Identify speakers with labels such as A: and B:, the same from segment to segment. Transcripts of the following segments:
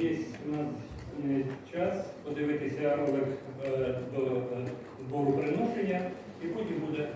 A: Є у нас е, час подивитися ролик е, до е, збору приношення і потім буде.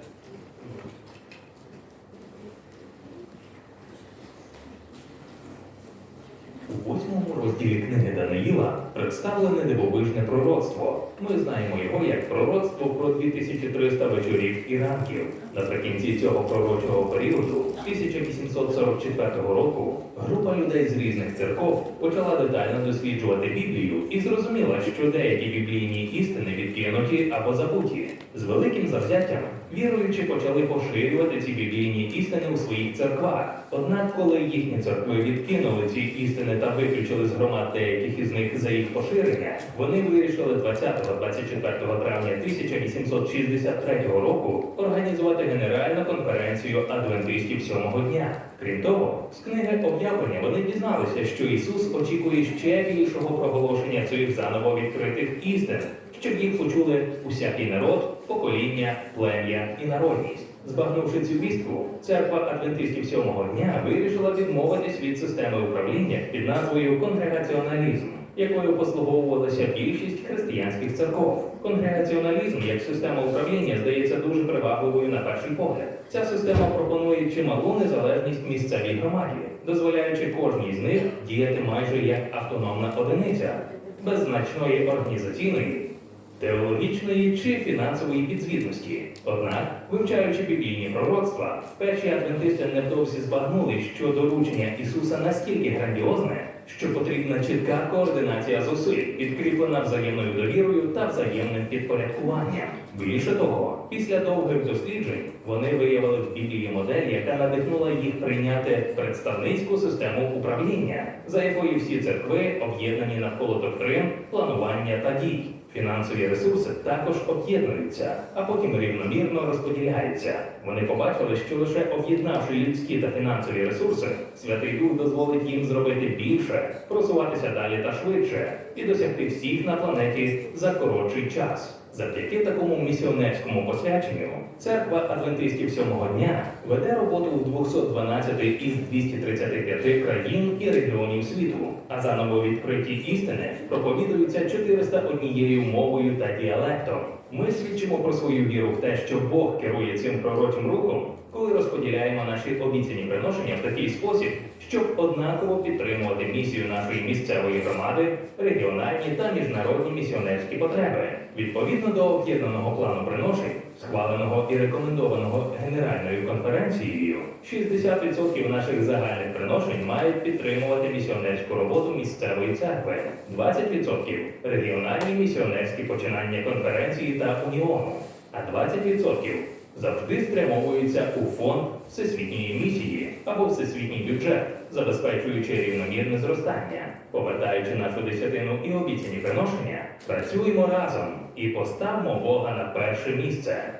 B: У восьмому розділі книги Даниїла представлене дивовижне пророцтво. Ми знаємо його як пророцтво про 2300 вечорів і ранків. Наприкінці цього пророчого періоду, 1844 року, група людей з різних церков почала детально досліджувати Біблію і зрозуміла, що деякі біблійні істини відкинуті або забуті. З великим завзяттям віруючі почали поширювати ці біблійні істини у своїх церквах. Однак, коли їхні церкви відкинули ці істини та виключили з громад деяких із них за їх поширення, вони вирішили 20-24 травня 1863 року організувати генеральну конференцію адвентистів сьомого дня. Крім того, з книги об'явлення вони дізналися, що Ісус очікує ще більшого проголошення цих заново відкритих істин, щоб їх почули усякий народ, покоління, плем'я і народність. Збагнувши цю вістку, церква адвентистів сьомого дня вирішила відмовитись від системи управління під назвою конгрегаціоналізм, якою послуговувалася більшість християнських церков. Конгрегаціоналізм як система управління здається дуже привабливою на перший погляд. Ця система пропонує чималу незалежність місцевій громаді, дозволяючи кожній з них діяти майже як автономна одиниця, без значної організаційної теологічної чи фінансової підзвітності. Однак, вивчаючи біблійні пророцтва, перші адвентисти невдовзі збагнули, що доручення Ісуса настільки грандіозне, що потрібна чітка координація зусиль, підкріплена взаємною довірою та взаємним підпорядкуванням. Більше того, після довгих досліджень вони виявили в Біблії модель, яка надихнула їх прийняти представницьку систему управління, за якою всі церкви об'єднані навколо доктрин, планування та дій. Фінансові ресурси також об'єднуються, а потім рівномірно розподіляються. Вони побачили, що лише об'єднавши людські та фінансові ресурси, Святий Дух дозволить їм зробити більше, просуватися далі та швидше і досягти всіх на планеті за коротший час. Завдяки такому місіонерському посвяченню церква адвентистів сьомого дня веде роботу в 212 із 235 країн і регіонів світу, а заново відкриті істини проповідуються 401 мовою та діалектом. Ми свідчимо про свою віру в те, що Бог керує цим пророчим рухом, коли розподіляємо наші обіцяні приношення в такий спосіб, щоб однаково підтримувати місію нашої місцевої громади, регіональні та міжнародні місіонерські потреби. Відповідно до об'єднаного плану приношень, схваленого і рекомендованого Генеральною конференцією, 60% наших загальних приношень мають підтримувати місіонерську роботу місцевої церкви, 20% регіональні місіонерські починання конференції та уніону, а 20% завжди спрямовуються у фонд всесвітньої місії або всесвітній бюджет, забезпечуючи рівномірне зростання. Повертаючи нашу десятину і обіцяні приношення, працюємо разом і поставмо Бога на перше місце.